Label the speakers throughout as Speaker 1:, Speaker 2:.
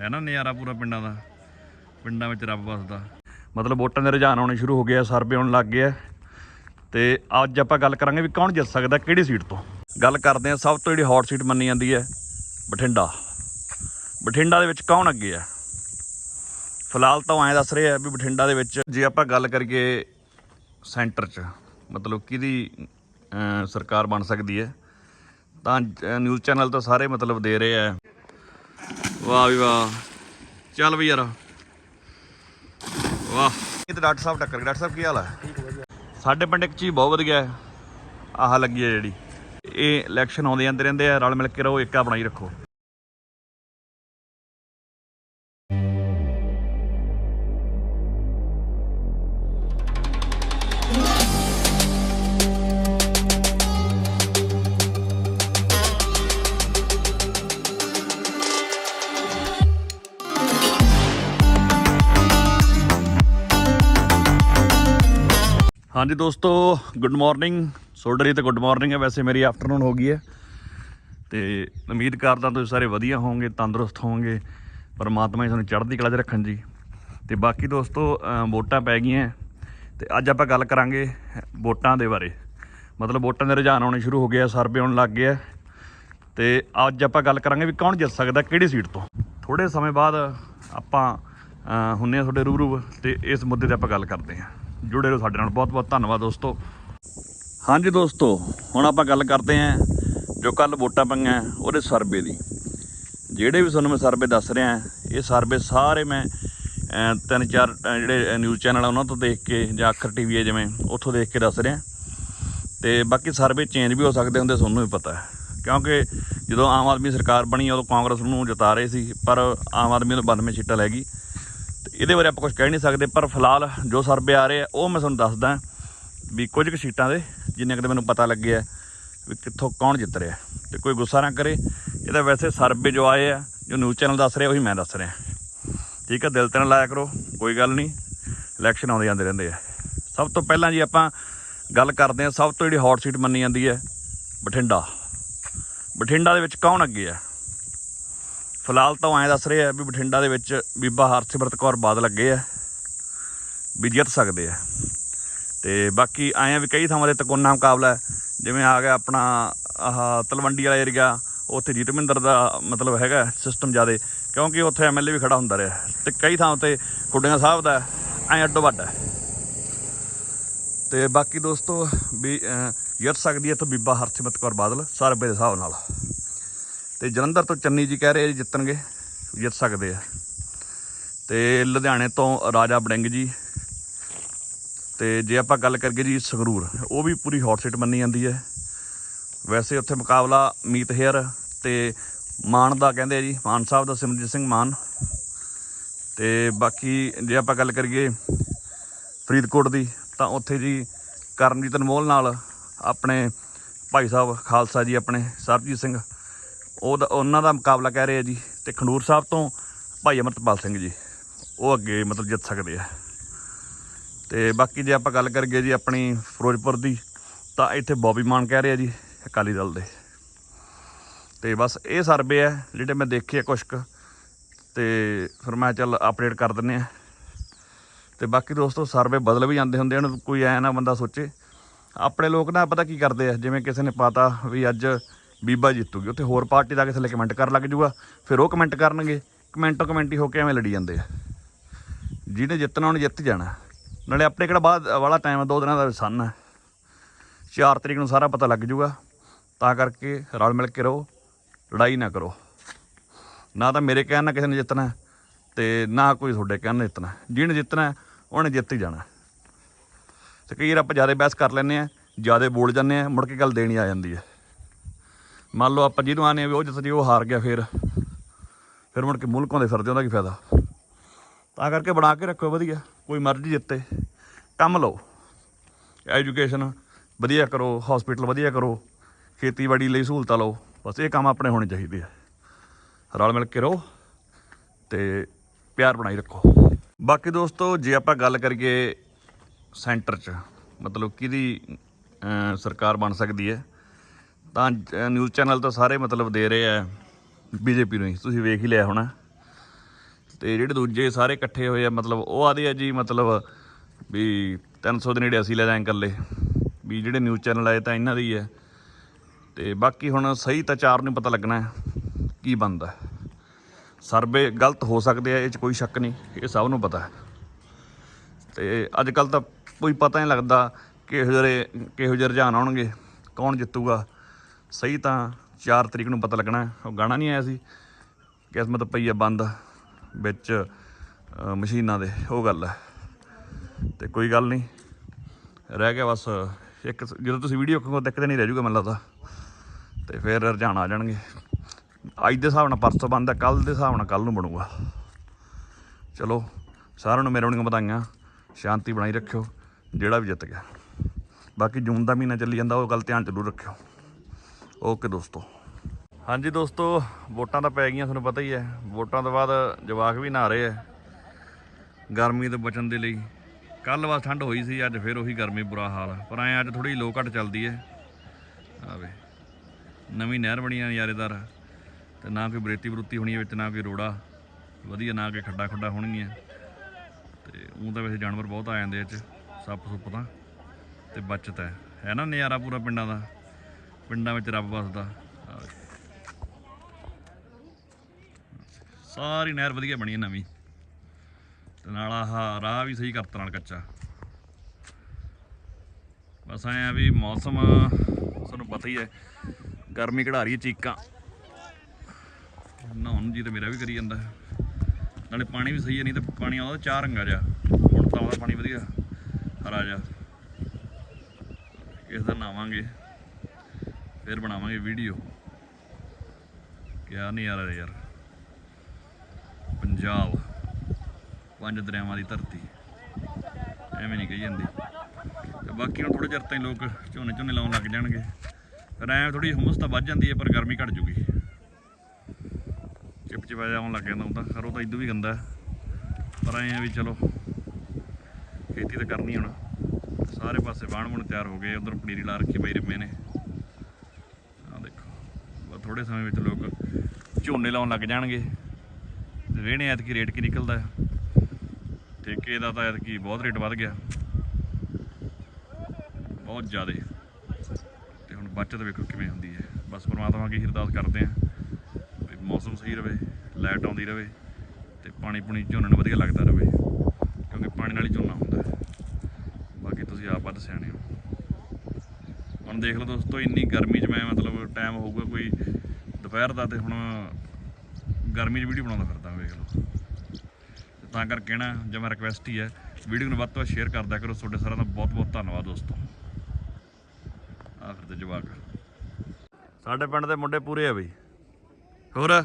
Speaker 1: ਹੈ ਨਾ ਨਜ਼ਾਰਾ ਪੂਰਾ ਪਿੰਡਾਂ ਦਾ, ਪਿੰਡਾਂ ਵਿੱਚ ਰੱਬ ਵਸਦਾ। ਮਤਲਬ ਵੋਟਾਂ ਦੇ ਰੁਝਾਨ ਆਉਣੇ ਸ਼ੁਰੂ ਹੋ ਗਏ ਆ, ਸਰਵੇ ਆਉਣ ਲੱਗ ਗਏ ਆ। ਤੇ ਅੱਜ ਆਪਾਂ ਗੱਲ ਕਰਾਂਗੇ ਵੀ ਕੌਣ ਜਿੱਤ ਸਕਦਾ, ਕਿਹੜੀ ਸੀਟ ਤੋਂ। ਗੱਲ ਕਰਦੇ ਆ, ਸਭ ਤੋਂ ਜਿਹੜੀ ਹੌਟ ਸੀਟ ਮੰਨੀ ਜਾਂਦੀ ਹੈ, ਬਠਿੰਡਾ। ਬਠਿੰਡਾ ਦੇ ਵਿੱਚ ਕੌਣ ਅੱਗੇ ਆ? ਫਿਲਹਾਲ ਤਾਂ ਐਂ ਦੱਸ ਰਹੇ ਆ ਵੀ ਬਠਿੰਡਾ ਦੇ ਵਿੱਚ ਜੇ ਆਪਾਂ ਗੱਲ ਕਰੀਏ ਸੈਂਟਰ 'ਚ, ਮਤਲਬ ਕਿਹਦੀ ਸਰਕਾਰ ਬਣ ਸਕਦੀ ਹੈ, ਤਾਂ ਨਿਊਜ਼ ਚੈਨਲ ਤਾਂ ਸਾਰੇ ਮਤਲਬ ਦੇ ਰਹੇ ਆ। ਵਾਹ ਵੀ ਵਾਹ। ਚੱਲ ਵੀ ਯਾਰ। ਵਾਹ। ਇਹ ਤਾਂ ਡਾਕਟਰ ਸਾਹਿਬ ਟੱਕਰ ਗਏ। ਡਾਕਟਰ ਸਾਹਿਬ ਕੀ ਹਾਲ ਹੈ ਸਾਡੇ ਪਿੰਡ ਇੱਕ ਚੀਜ਼ ਬਹੁਤ ਵਧੀਆ ਹੈ। ਆਹ ਲੱਗੀ ਹੈ ਜਿਹੜੀ। ਇਹ ਇਲੈਕਸ਼ਨ ਆਉਂਦੇ ਜਾਂਦੇ ਰਹਿੰਦੇ ਆ। ਰਲ ਮਿਲ ਕੇ ਰਹੋ ਏਕਾ ਬਣਾਈ ਰੱਖੋ। ਹਾਂਜੀ ਦੋਸਤੋ ਗੁੱਡ ਮਾਰਨਿੰਗ ਸੋਡਰੀ ਤੇ ਗੁੱਡ ਮਾਰਨਿੰਗ ਹੈ। ਵੈਸੇ ਮੇਰੀ ਆਫਟਰਨੂਨ ਹੋ ਗਈ ਹੈ। ਤੇ ਉਮੀਦ ਕਰਦਾ ਤੁਸੀਂ ਸਾਰੇ ਵਧੀਆ ਹੋਵੋਗੇ ਤੰਦਰੁਸਤ ਹੋਵੋਗੇ। ਪਰਮਾਤਮਾ ਜੀ ਤੁਹਾਨੂੰ ਚੜ੍ਹਦੀ ਕਲਾ 'ਚ ਰੱਖਣ ਜੀ। ਤੇ ਬਾਕੀ ਦੋਸਤੋ ਵੋਟਾਂ ਪੈ ਗਈਆਂ। ਤੇ ਅੱਜ ਆਪਾਂ ਗੱਲ ਕਰਾਂਗੇ ਵੋਟਾਂ ਦੇ ਬਾਰੇ। ਮਤਲਬ ਵੋਟਾਂ ਦੇ ਰੁਝਾਨ ਆਉਣੇ ਸ਼ੁਰੂ ਹੋ ਗਏ ਆ ਸਰਵੇ ਆਉਣ ਲੱਗ ਗਏ ਆ ਤੇ ਅੱਜ ਆਪਾਂ ਗੱਲ ਕਰਾਂਗੇ ਵੀ ਕੌਣ ਜਿੱਤ ਸਕਦਾ ਕਿਹੜੀ ਸੀਟ ਤੋਂ। ਥੋੜੇ ਸਮੇਂ ਬਾਅਦ ਆਪਾਂ ਅ, ਹੁੰਨੇ ਆ ਤੁਹਾਡੇ ਰੂਬਰੂ। ਤੇ ਇਸ ਮੁੱਦੇ ਤੇ ਆਪਾਂ ਗੱਲ ਕਰਦੇ ਹਾਂ। ਜੁੜੇ ਰਹੋ ਸਾਡੇ ਨਾਲ। ਬਹੁਤ ਬਹੁਤ ਧੰਨਵਾਦ ਦੋਸਤੋ। ਹਾਂਜੀ ਦੋਸਤੋ, ਹੁਣ ਆਪਾਂ ਗੱਲ ਕਰਦੇ ਹਾਂ ਜੋ ਕੱਲ ਵੋਟਾਂ ਪਈਆਂ ਉਹਦੇ ਸਰਵੇ ਦੀ। ਜਿਹੜੇ ਵੀ ਤੁਹਾਨੂੰ ਮੈਂ ਸਰਵੇ ਦੱਸ ਰਿਹਾ, ਇਹ ਸਰਵੇ ਸਾਰੇ ਮੈਂ ਤਿੰਨ ਚਾਰ ਜਿਹੜੇ ਨਿਊਜ਼ ਚੈਨਲ ਆ ਉਹਨਾਂ ਤੋਂ ਦੇਖ ਕੇ ਜਾਂ ਅੱਖਰ ਟੀਵੀ ਹੈ ਜਿਵੇਂ, ਉੱਥੋਂ ਦੇਖ ਕੇ ਦੱਸ ਰਿਹਾ। ਤੇ ਬਾਕੀ ਸਰਵੇ ਚੇਂਜ ਵੀ ਹੋ ਸਕਦੇ ਹੁੰਦੇ, ਤੁਹਾਨੂੰ ਵੀ ਪਤਾ ਹੈ। ਕਿਉਂਕਿ ਜਦੋਂ ਆਮ ਆਦਮੀ ਸਰਕਾਰ ਬਣੀ, ਉਦੋਂ ਕਾਂਗਰਸ ਨੂੰ ਜਿਤਾ ਰਹੇ ਸੀ, ਪਰ ਆਮ ਆਦਮੀ ਨੂੰ 92 ਸੀਟਾਂ ਲੈ ਗਈ। ਇਹਦੇ ਬਾਰੇ ਆਪਾਂ ਕੁਝ ਕਹਿ ਨਹੀਂ ਸਕਦੇ, ਪਰ ਫਿਲਹਾਲ ਜੋ ਸਰਵੇ ਆ ਰਹੇ ਆ, ਉਹ ਮੈਂ ਤੁਹਾਨੂੰ ਦੱਸਦਾ ਵੀ ਕੁਝ ਕੁ ਸੀਟਾਂ ਦੇ ਜਿੰਨੇ ਕਿ ਮੈਨੂੰ ਪਤਾ ਲੱਗਿਆ ਵੀ ਕਿੱਥੋਂ ਕੌਣ ਜਿੱਤ ਰਿਹਾ। ਤੇ ਕੋਈ ਗੁੱਸਾ ਨਾ ਕਰੇ। ਇਹ ਤਾਂ ਵੈਸੇ ਸਰਵੇ ਜੋ ਆਏ ਆ, ਜੋ ਨਿਊਜ਼ ਚੈਨਲ ਦੱਸ ਰਿਹਾ, ਉਹੀ ਮੈਂ ਦੱਸ ਰਿਹਾ। ਠੀਕ ਹੈ ਦਿਲ ਤੇ ਨਾ ਲਾਇਆ ਕਰੋ, ਕੋਈ ਗੱਲ ਨਹੀਂ। ਇਲੈਕਸ਼ਨ ਆਉਂਦੇ ਜਾਂਦੇ ਰਹਿੰਦੇ ਆ। ਸਭ ਤੋਂ ਪਹਿਲਾਂ ਜੀ ਆਪਾਂ ਗੱਲ ਕਰਦੇ ਹਾਂ ਸਭ ਤੋਂ ਜਿਹੜੀ ਹੌਟ ਸੀਟ ਮੰਨੀ ਜਾਂਦੀ ਹੈ, ਬਠਿੰਡਾ। ਬਠਿੰਡਾ ਦੇ ਵਿੱਚ ਕੌਣ ਅੱਗੇ ਆ? ਫਿਲਹਾਲ ਤਾਂ ਐਂ ਦੱਸ ਰਹੇ ਆ ਵੀ ਬਠਿੰਡਾ ਦੇ ਵਿੱਚ ਬੀਬਾ ਹਰਸਿਮਰਤ ਕੌਰ ਬਾਦਲ ਅੱਗੇ ਆ, ਵੀ ਜਿੱਤ ਸਕਦੇ ਆ। ਤੇ ਬਾਕੀ ਆਏ ਆ ਵੀ ਕਈ ਥਾਵਾਂ ਤੇ ਤਕੋਨਾ ਮੁਕਾਬਲਾ ਜਿਵੇਂ ਆ ਗਿਆ ਆਪਣਾ ਆਹ ਤਲਵੰਡੀ ਵਾਲਾ ਏਰੀਆ, ਉੱਥੇ ਜੀਤਮਿੰਦਰ ਦਾ ਮਤਲਬ ਹੈਗਾ ਸਿਸਟਮ ਜ਼ਿਆਦੇ, ਕਿਉਂਕਿ ਉੱਥੇ ਐਮਐਲਏ ਵੀ ਖੜਾ ਹੁੰਦਾ ਰਿਹਾ। ਤੇ ਕਈ ਥਾਂ ਤੇ ਕੁੱਡੀਆਂ ਸਾਹਿਬ ਦਾ ਐਂ ਅੱਡੋ ਵੱਡਾ ਹੈ। ਤੇ ਬਾਕੀ ਦੋਸਤੋ ਵੀ ਜਿੱਤ ਸਕਦੀ ਹੈ ਤਾਂ ਬੀਬਾ ਹਰਸਿਮਰਤ ਕੌਰ ਬਾਦਲ ਸਰਵੇ ਦੇ ਹਿਸਾਬ ਨਾਲ। ਤੇ ਜਲੰਧਰ ਤੋਂ ਚੰਨੀ ਜੀ ਕਹਿ ਰਹੇ ਜੀ ਜਿੱਤਣਗੇ, ਜਿੱਤ ਸਕਦੇ ਆ। ਤੇ ਲੁਧਿਆਣੇ ਤੋਂ ਰਾਜਾ ਬੜਿੰਗ ਜੀ, ਤੇ ਜੇ ਆਪਾਂ ਗੱਲ ਕਰੀਏ ਜੀ ਸੰਗਰੂਰ, ਉਹ ਵੀ ਪੂਰੀ ਹੌਟ ਸੀਟ ਮੰਨੀ ਜਾਂਦੀ ਹੈ। ਵੈਸੇ ਉੱਥੇ ਮੁਕਾਬਲਾ ਮੀਤ ਹੇਅਰ ਤੇ ਮਾਨ ਦਾ ਕਹਿੰਦੇ ਆ ਜੀ, ਮਾਨ ਸਾਹਿਬ ਦਾ ਸਿਮਰਜੀਤ ਸਿੰਘ ਮਾਨ। ਤੇ ਬਾਕੀ ਜੇ ਆਪਾਂ ਗੱਲ ਕਰੀਏ ਫਰੀਦਕੋਟ ਦੀ, ਤਾਂ ਉੱਥੇ ਜੀ ਕਰਮਜੀਤ ਅਨਮੋਲ ਨਾਲ ਆਪਣੇ ਭਾਈ ਸਾਹਿਬ ਖਾਲਸਾ ਜੀ, ਆਪਣੇ ਸਰਬਜੀਤ ਸਿੰਘ ਉਹਦਾ ਉਹਨਾਂ ਦਾ ਮੁਕਾਬਲਾ ਕਹਿ ਰਹੇ ਆ ਜੀ, ਤੇ ਖੰਡੂਰ ਸਾਹਿਬ ਤੋਂ ਭਾਈ ਅਮਰਤਪਾਲ ਸਿੰਘ ਜੀ, ਉਹ ਅੱਗੇ ਮਤਲਬ ਜਿੱਤ ਸਕਦੇ ਆ। ਤੇ ਬਾਕੀ ਜੇ ਆਪਾਂ ਗੱਲ ਕਰੀਏ ਜੀ ਆਪਣੀ ਫਿਰੋਜ਼ਪੁਰ ਦੀ, ਤਾਂ ਇੱਥੇ ਬੌਬੀ ਮਾਨ ਕਹਿ ਰਹੇ ਆ ਜੀ, ਅਕਾਲੀ ਦਲ ਦੇ। ਤੇ ਬਸ ਇਹ ਸਰਵੇ ਆ, ਜਿਹੜੇ ਮੈਂ ਦੇਖੇ ਆ ਕੁਛ ਕੁ ਤੇ ਫਿਰ ਮੈਂ ਚੱਲ ਅਪਡੇਟ ਕਰ ਦਿੰਨੇ ਆ। ਤੇ ਬਾਕੀ ਦੋਸਤੋ, ਸਰਵੇ ਬਦਲ ਵੀ ਜਾਂਦੇ ਹੁੰਦੇ ਹਨ ਕੋਈ ਐ ਨਾ ਬੰਦਾ ਸੋਚੇ। ਆਪਣੇ ਲੋਕ ਨਾ ਪਤਾ ਕੀ ਕਰਦੇ ਆ, ਜਿਵੇਂ ਕਿਸੇ ਨੇ ਪਾਤਾ ਵੀ ਅੱਜ ਬੀਬਾ ਜਿੱਤੂਗੀ, ਉੱਥੇ ਹੋਰ ਪਾਰਟੀ ਦਾ ਕਿਸੇ ਥੱਲੇ ਕਮੈਂਟ ਕਰਨ ਲੱਗ ਜੂਗਾ ਫਿਰ ਉਹ ਕਮੈਂਟ ਕਰਨਗੇ। ਕਮੈਂਟੋ ਕਮੈਂਟੀ ਹੋ ਕੇ ਐਵੇਂ ਲੜੀ ਜਾਂਦੇ ਆ। ਜਿਹਨੇ ਜਿੱਤਣਾ, ਉਹਨੇ ਜਿੱਤ ਹੀ ਜਾਣਾ। ਨਾਲੇ ਆਪਣੇ ਕਿਹੜਾ ਬਾਅਦ ਵਾਲਾ ਟਾਈਮ ਦੋ ਦਿਨਾਂ ਦਾ ਸਨ ਹੈ 4 ਤਰੀਕ ਨੂੰ ਸਾਰਾ ਪਤਾ ਲੱਗ ਜੂਗਾ ਤਾਂ ਕਰਕੇ ਰਲ ਮਿਲ ਕੇ ਰਹੋ, ਲੜਾਈ ਨਾ ਕਰੋ। ਨਾ ਤਾਂ ਮੇਰੇ ਕਹਿਣ ਨਾਲ ਕਿਸੇ ਨੇ ਜਿੱਤਣਾ, ਤੇ ਨਾ ਕੋਈ ਤੁਹਾਡੇ ਕਹਿਣ ਨਾਲ ਜਿੱਤਣਾ। ਜਿਹਨੇ ਜਿੱਤਣਾ, ਉਹਨੇ ਜਿੱਤ ਹੀ ਜਾਣਾ। ਤੇ ਕਈ ਵਾਰ ਆਪਾਂ ਜ਼ਿਆਦਾ ਬਹਿਸ ਕਰ ਲੈਂਦੇ ਆ, ਜ਼ਿਆਦਾ ਬੋਲ ਜਾਂਦੇ ਆ, ਮੁੜ ਕੇ ਗੱਲ ਦੇਣੀ ਆ ਜਾਂਦੀ ਹੈ ਮੰਨ ਲਓ ਆਪਾਂ ਜਿਹਨੂੰ ਆਨੇ ਵੀ ਉਹ ਜਿੱਤ ਜੀ ਉਹ ਹਾਰ ਗਿਆ ਫਿਰ ਫਿਰ ਮੁੜ ਕੇ ਮੁਲਕਾਂ ਦੇ ਫਿਰਦੇ ਉਹਦਾ ਕੀ ਫਾਇਦਾ? ਤਾਂ ਕਰਕੇ ਬਣਾ ਕੇ ਰੱਖੋ, ਵਧੀਆ, ਕੋਈ ਮਰਜ਼ੀ ਜਿੱਤੇ। ਕੰਮ ਲਓ। ਐਜੂਕੇਸ਼ਨ ਵਧੀਆ ਕਰੋ ਹਸਪੀਟਲ ਵਧੀਆ ਕਰੋ, ਖੇਤੀਬਾੜੀ ਲਈ ਸਹੂਲਤਾਂ ਲਓ, ਬਸ ਇਹ ਕੰਮ ਆਪਣੇ ਹੋਣੇ ਚਾਹੀਦੇ ਆ। ਰਲ ਮਿਲ ਕੇ ਰਹੋ ਤੇ ਪਿਆਰ ਬਣਾਈ ਰੱਖੋ। ਬਾਕੀ ਦੋਸਤੋ, ਜੇ ਆਪਾਂ ਗੱਲ ਕਰੀਏ ਸੈਂਟਰ 'ਚ, ਮਤਲਬ ਕਿਹਦੀ ਸਰਕਾਰ ਬਣ ਸਕਦੀ ਹੈ? ਤਾਂ ਨਿਊਜ਼ ਚੈਨਲ ਤਾਂ ਸਾਰੇ ਮਤਲਬ ਦੇ ਰਹੇ ਆ ਬੀਜੇਪੀ ਨੂੰ ਹੀ। ਤੁਸੀਂ ਵੇਖ ਹੀ ਲਿਆ ਹੋਣਾ। ਤੇ ਜਿਹੜੇ ਦੂਜੇ ਸਾਰੇ ਇਕੱਠੇ ਹੋਏ ਆ, ਮਤਲਬ ਉਹ ਆਦੇ ਆ ਜੀ, ਮਤਲਬ ਵੀ 300 ਦੇ ਨੇੜੇ ਅਸੀਂ ਲੈ ਜਾਏ ਇਕੱਲੇ। ਵੀ ਜਿਹੜੇ ਨਿਊਜ਼ ਚੈਨਲ ਆਏ ਤਾਂ ਇਹਨਾਂ ਦੀ ਹੈ ਤੇ ਬਾਕੀ ਹੁਣ ਸਹੀ ਤਾਂ ਚਾਰ ਨੂੰ ਪਤਾ ਲੱਗਣਾ ਕੀ ਬਣਦਾ। ਸਰਵੇ ਗਲਤ ਹੋ ਸਕਦੇ ਆ, ਇਹ 'ਚ ਕੋਈ ਸ਼ੱਕ ਨਹੀਂ, ਇਹ ਸਭ ਨੂੰ ਪਤਾ। ਹੈ ਤੇ ਅੱਜ ਕੱਲ ਤਾਂ ਕੋਈ ਪਤਾ ਨਹੀਂ ਲੱਗਦਾ ਕਿਹੋ ਜਿਹੇ ਕਿਹੋ ਜਿਹੇ ਰੁਝਾਨ ਆਉਣਗੇ, ਕੌਣ ਜਿੱਤੂਗਾ। ਸਹੀ ਤਾਂ 4 ਤਰੀਕ ਨੂੰ ਪਤਾ ਲੱਗਣਾ ਉਹ ਗਾਣਾ ਨਹੀਂ ਆਇਆ ਸੀ। ਕਿਸਮਤ ਪਈ ਹੈ ਬੰਦ ਵਿੱਚ ਮਸ਼ੀਨਾਂ ਦੇ, ਉਹ ਗੱਲ ਹੈ। ਤੇ ਕੋਈ ਗੱਲ ਨਹੀਂ। ਰਹਿ ਗਿਆ ਬਸ ਇੱਕ ਜਦੋਂ ਤੁਸੀਂ ਵੀਡੀਓ ਦੇਖੋਗੇ ਤਾਂ ਇੱਕ ਰਹਿ ਜੂਗਾ ਮੈਨੂੰ ਲੱਗਦਾ। ਤੇ ਫਿਰ ਰੁਝਾਨ ਆ ਜਾਣਗੇ। ਅੱਜ ਦੇ ਹਿਸਾਬ ਨਾਲ ਪਰਸੋਂ ਬੰਦ ਹੈ ਕੱਲ ਦੇ ਹਿਸਾਬ ਨਾਲ ਕੱਲ ਨੂੰ ਬਣੂਗਾ। ਚਲੋ, ਸਾਰਿਆਂ ਨੂੰ ਮੇਰੇ ਵੱਲੋਂ ਵਧਾਈਆਂ। ਸ਼ਾਂਤੀ ਬਣਾਈ ਰੱਖਿਓ। ਜਿਹੜਾ ਵੀ ਜਿੱਤ ਗਿਆ। ਬਾਕੀ ਜੂਨ ਦਾ ਮਹੀਨਾ ਚੱਲੀ ਜਾਂਦਾ, ਉਹ ਗੱਲ ਧਿਆਨ ਜ਼ਰੂਰ ਰੱਖਿਓ। ਓਕੇ ਦੋਸਤੋ। ਹਾਂਜੀ ਦੋਸਤੋ, ਵੋਟਾਂ ਤਾਂ ਪੈ ਗਈਆਂ, ਤੁਹਾਨੂੰ ਪਤਾ ਹੀ ਹੈ। ਵੋਟਾਂ ਤੋਂ ਬਾਅਦ ਜਵਾਕ ਵੀ ਨਹਾ ਰਹੇ ਆ ਗਰਮੀ ਤੋਂ ਬਚਣ ਦੇ ਲਈ। ਕੱਲ ਬਸ ਠੰਡ ਹੋਈ ਸੀ, ਅੱਜ ਫਿਰ ਉਹੀ ਗਰਮੀ ਬੁਰਾ ਹਾਲ ਪਰ ਐ ਅੱਜ ਥੋੜੀ ਲੋ ਘਟ ਚੱਲਦੀ ਹੈ। ਆਵੇ, ਨਵੀਂ ਨਹਿਰ ਬਣੀ ਆ ਨਜ਼ਾਰੇਦਾਰ ਤੇ ਨਾ ਕੋਈ ਬਰੇਤੀ ਬਰੂਤੀ ਹੋਣੀ ਹੈ ਵਿੱਚ, ਨਾ ਕੋਈ ਰੋੜਾ। ਵਧੀਆ ਨਾ ਕੋਈ ਖੱਡਾ ਖੱਡਾ ਹੋਣਗੀਆਂ। ਤੇ ਉਹ ਤਾਂ ਵੈਸੇ ਜਾਨਵਰ ਬਹੁਤ ਆ ਜਾਂਦੇ ਇਹ ਚ, ਸੱਪ ਸੁੱਪ ਤਾਂ। ਤੇ ਬਚਤ ਹੈ। ਹੈ ਨਾ ਨਜ਼ਾਰਾ ਪੂਰਾ ਪਿੰਡਾਂ ਦਾ? ਪਿੰਡਾਂ ਵਿੱਚ ਰੱਬ ਵਸਦਾ। ਸਾਰੀ ਨਹਿਰ ਵਧੀਆ ਬਣੀ ਹੈ ਨਵੀਂ। ਤੇ ਨਾਲ ਆਹ ਰਾਹ ਵੀ ਸਹੀ ਕਰਤਾ ਨਾਲ ਕੱਚਾ। ਬਸ ਐਂ ਵੀ ਮੌਸਮ ਤੁਹਾਨੂੰ ਪਤਾ ਹੀ ਹੈ, ਗਰਮੀ ਕਢਾ ਰਹੀ ਹੈ ਚੀਕਾਂ। ਨਹਾਉਣ ਜੀ ਤੇ ਮੇਰਾ ਵੀ ਕਰੀ ਜਾਂਦਾ। ਨਾਲੇ ਪਾਣੀ ਵੀ ਸਹੀ ਹੈ, ਨਹੀਂ ਤਾਂ ਪਾਣੀ ਆਉਂਦਾ ਚਾਰ ਰੰਗਾ ਜਿਹਾ। ਹੁਣ ਤਾਂ ਆਉਂਦਾ ਪਾਣੀ ਵਧੀਆ, ਹਰਾ ਜਿਹਾ। ਇਸ ਦਾ ਨਾਵਾਂਗੇ ਫਿਰ ਬਣਾਵਾਂਗੇ ਵੀਡੀਓ ਕਿਆ ਨਹੀਂ ਯਾਰ ਯਾਰ। ਪੰਜਾਬ। ਪੰਜ ਦਰਿਆਵਾਂ ਦੀ ਧਰਤੀ। ਐਵੇਂ ਨਹੀਂ ਕਹੀ ਜਾਂਦੀ। ਤੇ ਬਾਕੀ ਹੁਣ ਥੋੜੇ ਚਿਰ ਤਾਈਂ ਲੋਕ ਝੋਨੇ ਝੋਨੇ ਲਾਉਣ ਲੱਗ ਜਾਣਗੇ। ਫਿਰ ਐਂ ਥੋੜੀ ਹੁਮਸ ਤਾਂ ਵੱਧ ਜਾਂਦੀ ਹੈ ਪਰ ਗਰਮੀ ਘਟ ਜੂਗੀ। ਚਿਪ ਚਿਪਾ ਜਿਹਾ ਆਉਣ ਲੱਗ ਜਾਂਦਾ ਹੁਣ ਤਾਂ। ਖਰੋ ਤਾਂ ਇਦੋਂ ਵੀ ਗੰਦਾ। ਪਰ ਐਂ ਵੀ ਚਲੋ, ਖੇਤੀ ਤਾਂ ਕਰਨੀ ਹੁਣ। ਸਾਰੇ ਪਾਸੇ ਬਾਣ ਬਣ ਤਿਆਰ ਹੋ ਗਏ। ਉਧਰ ਪਨੀਰੀ ਲਾ ਰੱਖੀ ਬਈ ਰਮੇ ਨੇ। ਥੋੜੇ ਸਮੇਂ ਵਿੱਚ ਲੋਕ ਝੋਨੇ ਲਾਉਣ ਲੱਗ ਜਾਣਗੇ। ਤੇ ਵੇਹਣੇ ਐਤਕੀ ਰੇਟ ਕੀ ਨਿਕਲਦਾ ਹੈ। ਠੇਕੇ ਦਾ ਤਾਂ ਐਤਕੀ ਬਹੁਤ ਰੇਟ ਵੱਧ ਗਿਆ। ਬਹੁਤ ਜ਼ਿਆਦਾ। ਤੇ ਹੁਣ ਬਚਤ ਵੇਖੋ ਕਿਵੇਂ ਹੁੰਦੀ ਹੈ। ਬਸ ਪਰਮਾਤਮਾ ਅੱਗੇ ਹੀ ਅਰਦਾਸ ਕਰਦੇ ਆਂ ਵੀ ਮੌਸਮ ਸਹੀ ਰਵੇ, ਲਾਈਟ ਆਉਂਦੀ ਰਵੇ ਤੇ ਪਾਣੀ ਪੁਣੀ ਝੋਨੇ ਨੂੰ ਵਧੀਆ ਲੱਗਦਾ ਰਵੇ, ਕਿਉਂਕਿ ਪਾਣੀ ਨਾਲ ਹੀ ਝੋਨਾ ਹੁੰਦਾ ਬਾਕੀ ਤੁਸੀਂ ਆਪ ਵੱਧ ਸਿਆਣੇ ਹੋ। ਹੁਣ ਦੇਖ ਲਓ ਦੋਸਤੋ, ਇੰਨੀ ਗਰਮੀ 'ਚ ਮੈਂ ਮਤਲਬ ਟਾਈਮ ਹੋਊਗਾ ਕੋਈ ਦੁਪਹਿਰ ਦਾ ਤੇ ਹੁਣ ਗਰਮੀ 'ਚ ਵੀਡੀਓ ਬਣਾਉਂਦਾ ਫਿਰਦਾ, ਵੇਖ ਲਓ। ਤਾਂ ਕਰਕੇ ਨਾ ਜੇ ਮੈਂ ਰਿਕਵੈਸਟ ਹੀ ਹੈ ਵੀਡੀਓ ਨੂੰ ਵੱਧ ਤੋਂ ਵੱਧ ਸ਼ੇਅਰ ਕਰਦਾ ਕਰੋ। ਤੁਹਾਡੇ ਸਾਰਿਆਂ ਦਾ ਬਹੁਤ ਬਹੁਤ ਧੰਨਵਾਦ ਦੋਸਤੋ। ਆਖਰ ਤੇ ਜਵਾਕ। ਸਾਡੇ ਪਿੰਡ ਦੇ ਮੁੰਡੇ ਪੂਰੇ ਆ ਬਈ। ਹੋਰ?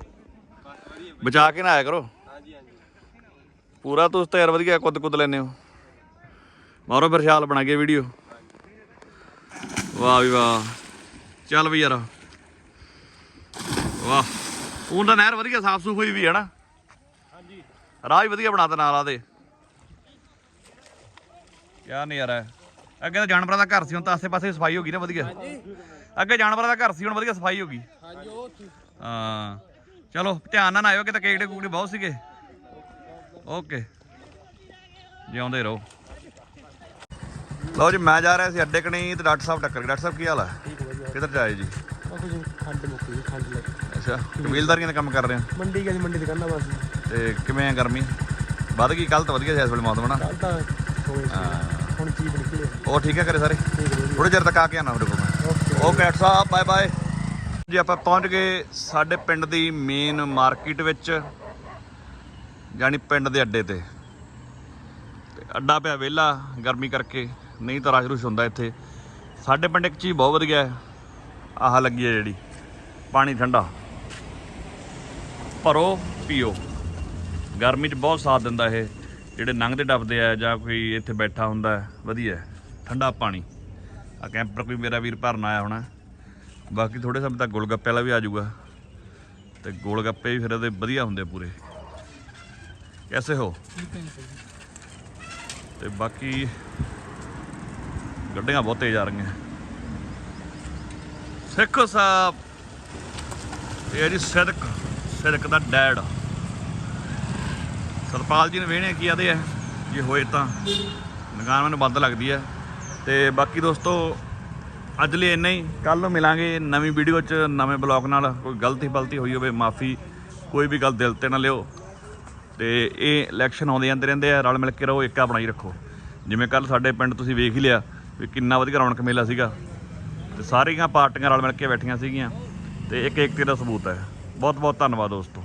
Speaker 1: ਬਚਾ ਕੇ ਨਾ ਆਇਆ ਕਰੋ।
Speaker 2: ਹਾਂਜੀ ਹਾਂਜੀ
Speaker 1: ਪੂਰਾ ਤੁਸੀਂ ਤਾਂ ਯਾਰ ਵਧੀਆ ਕੁੱਦ ਕੁੱਦ ਲੈਨੇ ਹੋ। ਮਾਰੋ ਫਿਰ ਛਾਲ ਬਣਾ ਕੇ ਵੀਡੀਓ ਵਾਹ ਵੀ ਵਾਹ। ਚੱਲ ਵੀ ਯਾਰ। ਵਾਹ। ਉਹ ਤਾਂ ਨਹਿਰ ਵਧੀਆ ਸਾਫ਼ ਸੁਥਰੀ ਹੋਈ ਵੀ ਹੈ ਨਾ।
Speaker 2: ਹਾਂਜੀ।
Speaker 1: ਰਾਹ ਵੀ ਵਧੀਆ ਬਣਾਤਾ ਨਾਲ ਆਦੇ ਕਿਆ ਨਹੀਂ ਯਾਰ ਅੱਗੇ ਤਾਂ ਜਾਨਵਰਾਂ ਦਾ ਘਰ ਸੀ ਹੁਣ ਤਾਂ ਆਸੇ-ਪਾਸੇ ਸਫ਼ਾਈ ਹੋ ਗਈ ਨਾ ਵਧੀਆ। ਅੱਗੇ ਜਾਨਵਰਾਂ ਦਾ ਘਰ ਸੀ ਹੁਣ ਵਧੀਆ ਸਫ਼ਾਈ ਹੋ ਗਈ।
Speaker 2: ਹਾਂਜੀ ਉਹ
Speaker 1: ਹਾਂ। ਚਲੋ ਧਿਆਨ ਨਾਲ ਆਇਓ ਕਿਤੇ ਕੇਕੜੇ ਕੂਕੜੇ ਬਹੁਤ ਸੀਗੇ। ਓਕੇ। ਜਿਉਂਦੇ ਰਹੋ। ਲਓ ਜੀ ਮੈਂ ਜਾ ਰਿਹਾ ਸੀ ਅੱਡੇ ਕਣੀ ਤੇ ਡਾਕਟਰ ਸਾਹਿਬ ਟੱਕਰ ਗਏ। ਡਾਕਟਰ ਸਾਹਿਬ ਕੀ ਹਾਲ ਹੈ
Speaker 2: ਠੀਕ ਵਧੀਆ।
Speaker 1: ਕਿੱਧਰ ਜਾਏ ਜੀ?
Speaker 2: ਕੁਝ ਖੰਡ ਮੁੱਕੀ ਖੰਡ ਲੈ ਕੇ।
Speaker 1: ਅੱਛਾ ਕਬੀਲਦਾਰੀਆਂ ਦਾ ਕੰਮ ਕਰ ਰਹੇ ਹੋ?
Speaker 2: ਮੰਡੀ ਗਈ ਮੰਡੀ ਦੁਕਾਨਾਂ ਬਸ।
Speaker 1: ਤੇ ਕਿਵੇਂ ਆ ਗਰਮੀ? ਵੱਧ ਗਈ ਕੱਲ ਤਾਂ ਵਧੀਆ ਸੀ ਇਸ ਵੇਲੇ ਮੌਸਮ ਨਾ
Speaker 2: ਕੱਲ ਤਾਂ ਹੁਣ ਚੀਜ਼ ਨਿਕਲੇ
Speaker 1: ਉਹ ਠੀਕ ਹੈ ਕਰੇ ਸਾਰੇ? ਥੋੜੇ ਚਿਰ ਤੱਕ ਆ ਕੇ ਆਣਾ ਮੇਰੇ ਕੋਲ
Speaker 2: ਓਕੇ
Speaker 1: ਡਾਕਟਰ ਸਾਹਿਬ ਬਾਏ ਬਾਏ। ਜੀ ਆਪਾਂ ਪਹੁੰਚ ਗਏ ਸਾਡੇ ਪਿੰਡ ਦੀ ਮੇਨ ਮਾਰਕੀਟ ਵਿੱਚ ਯਾਨੀ ਪਿੰਡ ਦੇ ਅੱਡੇ ਤੇ ਅੱਡਾ ਪਿਆ ਵਿਹਲਾ ਗਰਮੀ ਕਰਕੇ। ਨਹੀਂ ਤਾਂ ਰਸ਼ ਰੁਸ਼ ਹੁੰਦਾ ਇੱਥੇ। ਸਾਡੇ ਪਿੰਡ ਇੱਕ ਚੀਜ਼ ਬਹੁਤ ਵਧੀਆ ਹੈ। ਆਹ ਲੱਗੀ ਹੈ ਜਿਹੜੀ ਪਾਣੀ ਠੰਡਾ। ਭਰੋ ਪੀਓ। ਗਰਮੀ 'ਚ ਬਹੁਤ ਸਾਥ ਦਿੰਦਾ ਇਹ। ਜਿਹੜੇ ਲੰਘਦੇ ਡੱਬਦੇ ਆ ਜਾਂ ਕੋਈ ਇੱਥੇ ਬੈਠਾ ਹੁੰਦਾ ਵਧੀਆ। ਠੰਡਾ ਪਾਣੀ। ਆ ਕੈਂਪਰ ਕੋਈ ਮੇਰਾ ਵੀਰ ਭਰਨ ਆਇਆ ਹੋਣਾ। ਬਾਕੀ ਥੋੜੇ ਸਮੇਂ ਤੱਕ ਗੋਲਗੱਪੇ ਵਾਲਾ ਵੀ ਆ ਜਾਊਗਾ। ਤੇ ਗੋਲਗੱਪੇ ਵੀ ਫਿਰ ਇਹਦੇ ਵਧੀਆ ਹੁੰਦੇ ਪੂਰੇ। ਕੈਸੇ ਹੋ? ਤੇ ਬਾਕੀ ਗੱਡੀਆਂ ਬਹੁਤ ਤੇਜ਼ ਆ ਰਹੀਆਂ। ਸਿੱਖੋ ਸਾਹਿਬ, ਇਹ ਹੈ ਜੀ ਸਿਦਕ ਸਿਦਕ ਦਾ ਡੈਡ। ਸਰਪਾਲ ਜੀ ਨੇ ਵੇਹਣੇ ਕੀ ਆਦੇ ਆ, ਜੇ ਹੋਏ ਤਾਂ। ਦੁਕਾਨ ਮੈਨੂੰ ਬੰਦ ਲੱਗਦੀ ਹੈ ਤੇ ਬਾਕੀ ਦੋਸਤੋ, ਅੱਜ ਲਈ ਇੰਨਾ ਹੀ। ਕੱਲ ਨੂੰ ਮਿਲਾਂਗੇ ਨਵੀਂ ਵੀਡੀਓ 'ਚ, ਨਵੇਂ ਬਲੌਗ ਨਾਲ। ਕੋਈ ਗਲਤੀ ਫਲਤੀ ਹੋਈ ਹੋਵੇ, ਮਾਫੀ, ਕੋਈ ਵੀ ਗੱਲ ਦਿਲ ਤੇ ਨਾ ਲਿਓ। ਤੇ ਇਹ ਇਲੈਕਸ਼ਨ ਆਉਂਦੇ ਜਾਂਦੇ ਰਹਿੰਦੇ ਆ, ਰਲ ਮਿਲ ਕੇ ਰਹੋ ਏਕਾ ਬਣਾਈ ਰੱਖੋ। ਜਿਵੇਂ ਕੱਲ ਸਾਡੇ ਪਿੰਡ ਤੁਸੀਂ ਵੇਖ ਹੀ ਲਿਆ ਵੀ ਕਿੰਨਾ ਵਧੀਆ ਰੌਣਕ ਮੇਲਾ ਸੀਗਾ। ਤੇ ਸਾਰੀਆਂ ਪਾਰਟੀਆਂ ਰਲ ਮਿਲ ਕੇ ਬੈਠੀਆਂ ਸੀਗੀਆਂ ਤੇ ਇੱਕ ਇੱਕ ਦਾ ਸਬੂਤ ਹੈ। ਬਹੁਤ ਬਹੁਤ ਧੰਨਵਾਦ ਦੋਸਤੋ।